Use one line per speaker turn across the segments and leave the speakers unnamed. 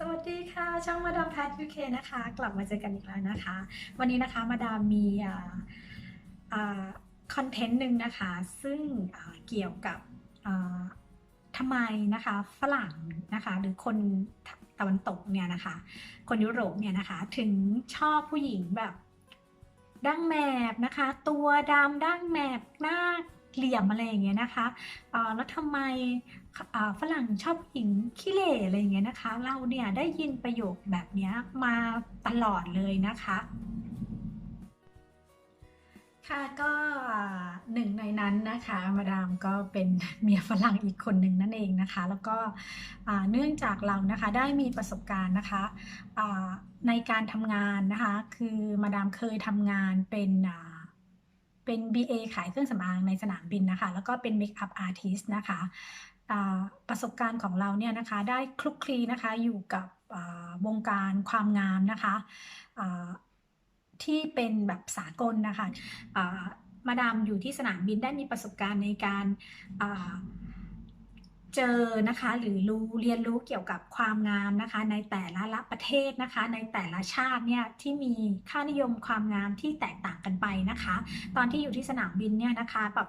สวัสดีค่ะ ช่องมาดามแพทยูเคนะคะ กลับมาเจอกันอีกแล้วนะคะ วันนี้นะคะมาดามมีคอนเทนต์หนึ่งนะคะ ซึ่งเกี่ยวกับทำไมนะคะฝรั่งนะคะ หรือคนตะวันตกเนี่ยนะคะ คนยุโรปเนี่ยนะคะ ถึงชอบผู้หญิงแบบดั้งแมบนะคะ ตัวดำดั้งแมบหน้าเหลี่ยมอะไรอย่างเงี้ยนะคะแล้วทำไม ฝรั่งชอบผู้หญิงขี้เหร่อะไรอย่างเงี้ยนะคะ เราเนี่ยได้ยินประโยคแบบนี้มาตลอดเลยนะคะ ค่ะก็หนึ่งในนั้นนะคะ มาดามก็เป็นเมียฝรั่งอีกคนหนึ่งนั่นเองนะคะ แล้วก็เนื่องจากเรานะคะได้มีประสบการณ์นะคะในการทำงานนะคะ คือมาดามเคยทำงานเป็นเป็น BA ขายเครื่องสำอางในสนามบินนะคะ แล้วก็เป็นเมคอัพอาร์ติสนะคะ ประสบการณ์ของเราเนี่ยนะคะได้คลุกคลีนะคะอยู่กับวงการความงามนะคะที่เป็นแบบสากลนะคะมาดามอยู่ที่สนามบินได้มีประสบการณ์ในการเจอนะคะหรือรู้เรียนรู้เกี่ยวกับความงามนะคะ ในแต่ละละประเทศนะคะ ในแต่ละชาติเนี่ยที่มีค่านิยมความงามที่แตกต่างกันไปนะคะ ตอนที่อยู่ที่สนามบินเนี่ยนะคะแบบ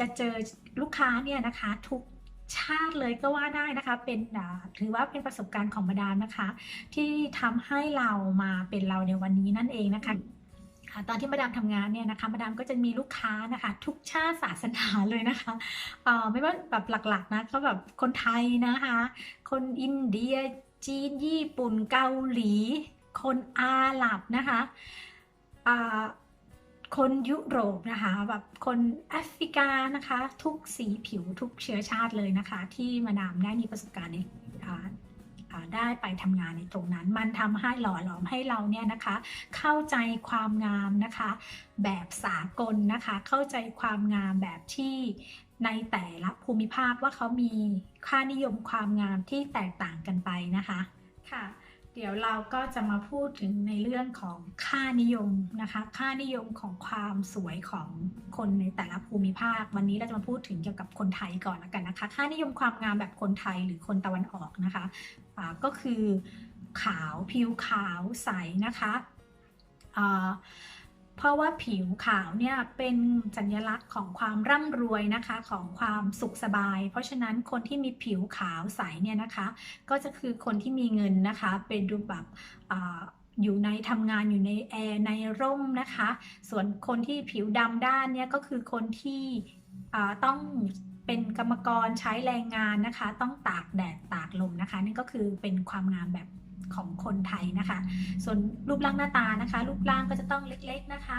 จะเจอลูกค้าเนี่ยนะคะทุก ชาติเลยก็ว่าได้นะคะ เป็นอ่าถือว่าเป็นประสบการณ์ของมาดามนะคะ ที่ทำให้เรามาเป็นเราในวันนี้นั่นเองนะคะอ่าตอนที่มาดามทำงานเนี่ยนะคะมาดามก็จะมีลูกค้านะคะ ทุกชาติศาสนาเลยนะคะเอ่อไม่ว่าแบบหลักๆนะก็แบบคนไทยนะคะ คนอินเดีย จีนญี่ปุ่นเกาหลี คนอาหรับนะคะอ่า คนยุโรปนะคะแบบคนแอฟริกานะคะ ทุกสีผิวทุกเชื้อชาติเลยนะคะ ที่มาดามได้มีประสบการณ์ในได้ไปทำงานในตรงนั้น มันทำให้หล่อหลอมให้เราเนี่ยนะคะ เข้าใจความงามนะคะ แบบสากลนะคะ เข้าใจความงามแบบที่ในแต่ละภูมิภาคว่าเขามีค่านิยมความงามที่แตกต่างกันไปนะคะค่ะ เดี๋ยวเราก็จะมาพูดถึงในเรื่องของค่านิยมนะคะ ค่านิยมของความสวยของคนในแต่ละภูมิภาค วันนี้เราจะมาพูดถึงเกี่ยวกับคนไทยก่อนละกันนะคะ ค่านิยมความงามแบบคนไทยหรือคนตะวันออกนะคะะก็คือขาวผิวขาวใสนะคะ เพราะว่าผิวขาวเนี่ยเป็นสัญลักษณ์ของความร่ำรวยนะคะของความสุขสบาย เพราะฉะนั้นคนที่มีผิวขาวใสเนี่ยนะคะ ก็จะคือคนที่มีเงินนะคะ เป็นดูแบบอยู่ในทำงานอยู่ในแอร์ในร่มนะคะ ส่วนคนที่ผิวดำด้านเนี่ยก็คือคนที่ต้องเป็นกรรมกรใช้แรงงานนะคะ ต้องตากแดดตากลมนะคะ นี่ก็คือเป็นความงามแบบ ของคนไทยนะคะ ส่วนรูปร่างหน้าตานะคะ รูปร่างก็จะต้องเล็กๆนะคะ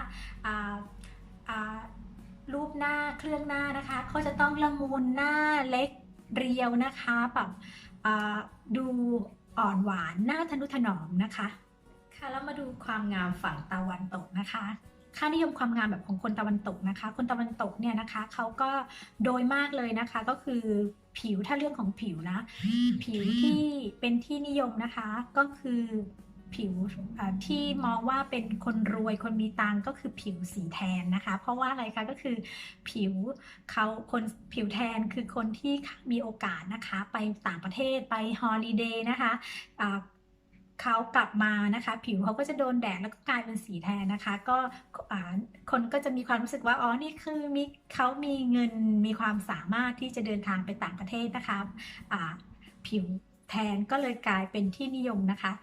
รูปหน้าเครื่องหน้านะคะก็จะต้องละมุนหน้าเล็กเรียวนะคะแบบดูอ่อนหวานหน้าทนุถนอมนะคะค่ะแล้วมาดูความงามฝั่งตะวันตกนะคะ ค่านิยมความงามแบบของคนตะวันตกนะคะ คนตะวันตกเนี่ยนะคะเขาก็โดยมากเลยนะคะก็คือผิวถ้าเรื่องของผิวนะ ผิวที่เป็นที่นิยมนะคะก็คือผิวอ่าที่มองว่าเป็นคนรวยคนมีตังค์ก็คือผิวสีแทนนะคะ เพราะว่าอะไรคะก็คือผิวเขาคนผิวแทนคือคนที่มีโอกาสนะคะ ไปต่างประเทศไปฮอลิเดย์นะคะอ่า เขากลับมานะคะ ผิวเขาก็จะโดนแดดแล้วก็กลายเป็นสีแทนนะคะ ก็คนก็จะมีความรู้สึกว่าอ๋อนี่คือมีเขามีเงินมีความสามารถที่จะเดินทางไปต่างประเทศนะคะอ่าผิวแทนก็เลยกลายเป็นที่นิยมนะคะ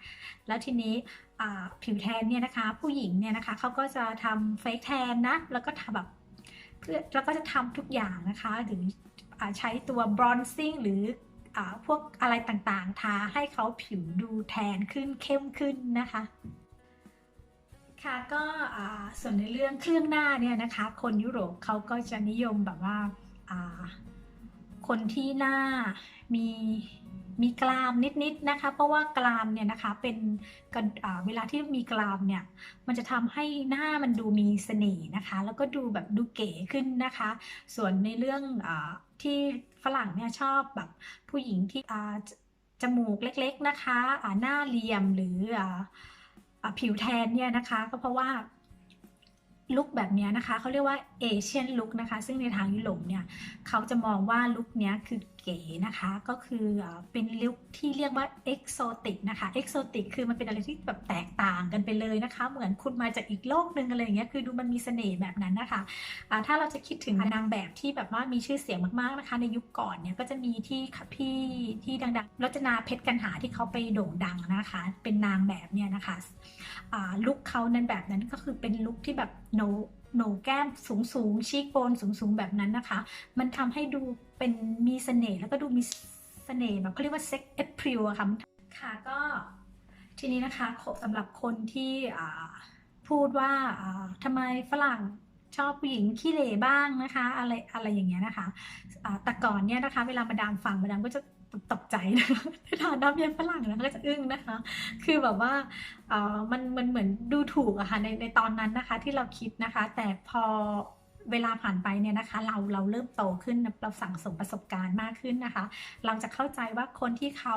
แล้วทีนี้ผิวแทนเนี่ยนะคะผู้หญิงเนี่ยนะคะเขาก็จะทำเฟกแทนนะแล้วก็ทำแบบเพื่อแล้วก็จะทำทุกอย่างนะคะหรือใช้ตัว bronzing หรือ พวกอะไรต่างๆ ทาให้เขาผิวดูแทนขึ้นเข้มขึ้นนะคะ ค่ะก็ส่วนในเรื่องเครื่องหน้าเนี่ยนะคะ คนยุโรปเขาก็จะนิยมแบบว่าคนที่หน้ามีมีกรามนิดๆนะคะ เพราะว่ากรามเนี่ยนะคะเป็นเวลาที่มีกรามเนี่ยมันจะทำให้หน้ามันดูมีเสน่ห์นะคะ แล้วก็ดูแบบดูเก๋ขึ้นนะคะ ส่วนในเรื่องอ ที่ฝรั่งเนี่ยชอบแบบผู้หญิงที่อาจมูกเล็ก ๆนะคะหน้าเหลี่ยมหรืออผิวแทนเนี่ยนะคะ ก็เพราะว่าลุคแบบเนี้ยนะคะเขาเรียกว่าเอเชียนลุคนะคะ ซึ่งในทางยุโรปเนี่ยเขาจะมองว่าลุคเนี้ยคือเก๋นะคะ ก็คือเป็นลุคที่เรียกว่าเอกโซติกนะคะเอกโซติกคือมันเป็นอะไรที่แบบแตกต่างกันไปเลยนะคะ เหมือนคุณมาจากอีกโลกหนึ่งอะไรอย่างเงี้ยคือดูมันมีเสน่ห์แบบนั้นนะคะอ่าถ้าเราจะคิดถึงนางแบบที่แบบว่ามีชื่อเสียงมากๆนะคะ ในยุคก่อนเนี่ยก็จะมีที่พี่ที่ดังๆรจนาเพชรกันหาที่เขาไปโด่งดังนะคะ เป็นนางแบบเนี่ยนะคะลุคเขานั้นแบบนั้นก็คือเป็นลุคที่แบบโน โหนกแก้มสูงสูงชีกโบนสูงสูงๆแบบนั้นนะคะ มันทำให้ดูเป็นมีเสน่ห์แล้วก็ดูมีเสน่ห์แบบเขาเรียกว่าเซ็กเอพริลอะค่ะค่ะก็ทีนี้นะคะสำหรับคนที่พูดว่าอ่าทำไมฝรั่งชอบผู้หญิงขี้เหร่บ้างนะคะ อะไรอะไรอย่างเงี้ยนะคะแต่ก่อนเนี่ยนะคะ เวลามาดามฟังมาดามก็จะ ตกใจนะคะในฐานะเมียฝรั่งนะคะก็จะอึ้งนะคะ คือแบบว่าเอ่อมันมันเหมือนดูถูกอะค่ะในในตอนนั้นนะคะที่เราคิดนะคะ แต่พอเวลาผ่านไปเนี่ยนะคะ เราเราเริ่มโตขึ้นเราสั่งสมประสบการณ์มากขึ้นนะคะ เราจะเข้าใจว่าคนที่เขา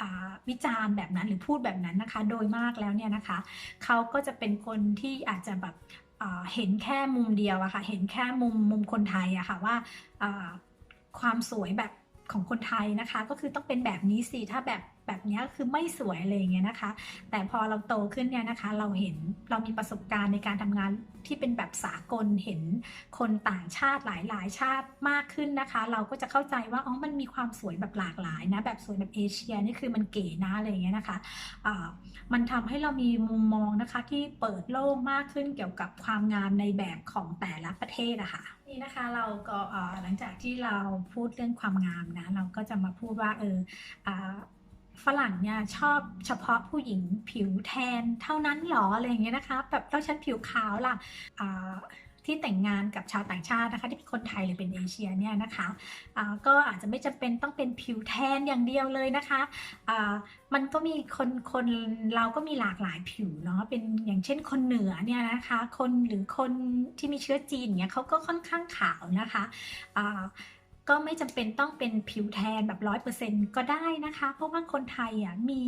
อ่าวิจารณ์แบบนั้นหรือพูดแบบนั้นนะคะ โดยมากแล้วเนี่ยนะคะ เขาก็จะเป็นคนที่อาจจะแบบอ่าเห็นแค่มุมเดียวอะค่ะเห็นแค่มุมมุมคนไทยอะค่ะว่าอ่าความสวยแบบ ของคนไทยนะคะ ก็คือต้องเป็นแบบนี้สิถ้าแบบ แบบนี้คือไม่สวยอะไรอย่างเงี้ยนะคะ แต่พอเราโตขึ้นเนี่ยนะคะ เราเห็นเรามีประสบการณ์ในการทำงานที่เป็นแบบสากลเห็นคนต่างชาติหลายๆชาติมากขึ้นนะคะ เราก็จะเข้าใจว่าอ๋อมันมีความสวยแบบหลากหลายนะแบบสวยแบบเอเชียนี่คือมันเก๋นะอะไรอย่างเงี้ยนะคะอ่ามันทำให้เรามีมุมมองนะคะที่เปิดโลกมากขึ้นเกี่ยวกับความงามในแบบของแต่ละประเทศอะค่ะนี่นะคะเราก็เอ่อหลังจากที่เราพูดเรื่องความงามนะ เราก็จะมาพูดว่าเอออ่า ฝรั่งเนี่ยชอบเฉพาะผู้หญิงผิวแทนเท่านั้นหรออะไรอย่างเงี้ยนะคะแบบแล้วฉันผิวขาวล่ะที่แต่งงานกับชาวต่างชาตินะคะที่เป็นคนไทยหรือเป็นเอเชียเนี่ยนะคะอ่าก็อาจจะไม่จำเป็นต้องเป็นผิวแทนอย่างเดียวเลยนะคะอ่ามันก็มีคนคนเราก็มีหลากหลายผิวเนาะเป็นอย่างเช่นคนเหนือเนี่ยนะคะคนหรือคนที่มีเชื้อจีนเนี่ยเขาก็ค่อนข้างขาวนะคะอ่า ก็ไม่จำเป็นต้องเป็นผิวแทนแบบร้อยเปอร์เซ็นต์ก็ได้นะคะ เพราะว่าคนไทยอะมี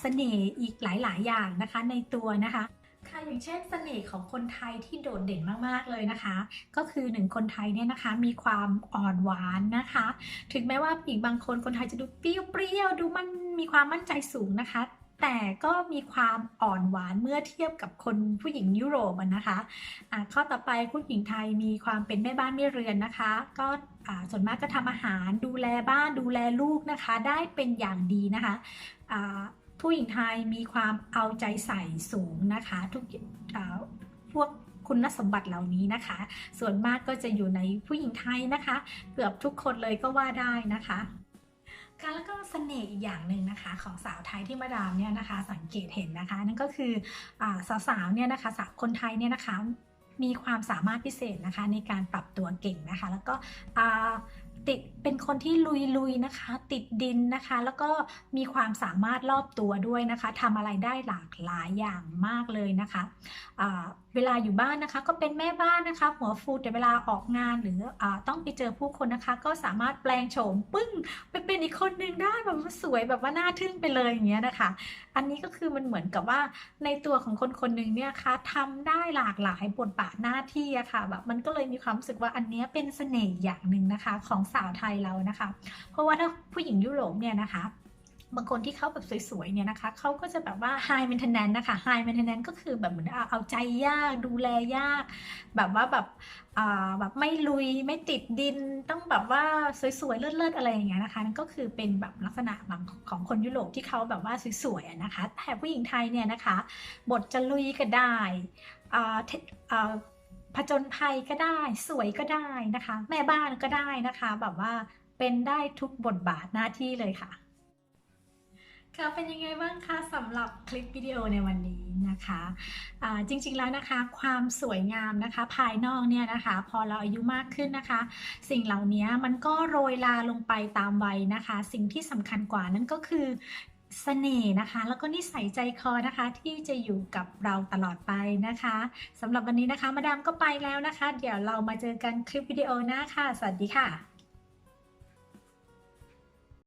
เสน่ห์อีกหลาย ๆ อย่างนะคะในตัวนะคะค่ะอย่างเช่นเสน่ห์ของคนไทยที่โดดเด่นมากๆเลยนะคะ ก็คือหนึ่งคนไทยเนี่ยนะคะมีความอ่อนหวานนะคะ ถึงแม้ว่าอีกบางคนคนไทยจะดูเปรี้ยวๆดูมันมีความมั่นใจสูงนะคะ แต่ก็มีความอ่อนหวานเมื่อเทียบกับคนผู้หญิงยุโรปนะคะอ่าข้อต่อไปผู้หญิงไทยมีความเป็นแม่บ้านแม่เรือนนะคะ ก็ส่วนมากก็ทำอาหารดูแลบ้านดูแลลูกนะคะ ได้เป็นอย่างดีนะคะผู้หญิงไทยมีความเอาใจใส่สูงนะคะทุกพวกคุณสมบัติเหล่านี้นะคะ ส่วนมากก็จะอยู่ในผู้หญิงไทยนะคะ เกือบทุกคนเลยก็ว่าได้นะคะ การแล้วก็เสน่ห์อีกอย่างหนึ่งนะคะ ของสาวไทยที่มาดามเนี่ยนะคะ สังเกตเห็นนะคะ นั่นก็คืออาสาวๆเนี่ยนะคะสาวคนไทยเนี่ยนะคะมีความสามารถพิเศษนะคะในการปรับตัวเก่งนะคะ แล้วก็ ติดเป็นคนที่ลุยๆนะคะ ติดดินนะคะ แล้วก็มีความสามารถรอบตัวด้วยนะคะทำอะไรได้หลากหลายอย่างมากเลยนะคะเวลาอยู่บ้านนะคะ ก็เป็นแม่บ้านนะคะ หัวฟูแต่เวลาออกงานหรืออต้องไปเจอผู้คนนะคะ ก็สามารถแปลงโฉมปึ้งไปเป็นอีกคนหนึ่งได้แบบว่าสวยแบบว่าน่าทึ่งไปเลยอย่างเงี้ยนะคะ อันนี้ก็คือมันเหมือนกับว่าในตัวของคนคนหนึ่งเนี่ยคะทำได้หลากหลายบทบาทหน้าที่อะค่ะแบบมันก็เลยมีความรู้สึกว่าอันเนี้ยเป็นเสน่ห์อย่างหนึ่งนะคะของสาวไทยเรานะคะ เพราะว่าถ้าผู้หญิงยุโรปเนี่ยนะคะ บางคนที่เขาแบบสวยๆเนี่ยนะคะเขาก็จะแบบว่า high maintenance นะคะ high maintenance ก็คือแบบเหมือนเอาใจยากดูแลยาก แบบว่าแบบแบบไม่ลุยไม่ติดดินต้องแบบว่าสวยๆเลิศๆอะไรอย่างเงี้ยนะคะนั่นก็คือเป็นแบบลักษณะบางของคนยุโรปที่เขาแบบว่าสวยๆนะคะแต่ผู้หญิงไทยเนี่ยนะคะ บทจะลุยก็ได้ ผจญภัยก็ได้ สวยก็ได้นะคะ แม่บ้านก็ได้นะคะ แบบว่าเป็นได้ทุกบทบาทหน้าที่เลยค่ะ ค่ะเป็นยังไงบ้างคะสำหรับคลิปวิดีโอในวันนี้นะคะอ่าจริงๆแล้วนะคะ ความสวยงามนะคะ ภายนอกเนี่ยนะคะ พอเราอายุมากขึ้นนะคะ สิ่งเหล่านี้มันก็โรยลาลงไปตามวัยนะคะ สิ่งที่สำคัญกว่านั้นก็คือ เสน่ห์นะคะ แล้วก็นิสัยใจคอนะคะ ที่จะอยู่กับเราตลอดไปนะคะสำหรับวันนี้นะคะ มาดามก็ไปแล้วนะคะ เดี๋ยวเรามาเจอกันคลิปวิดีโอหน้าค่ะ สวัสดีค่ะ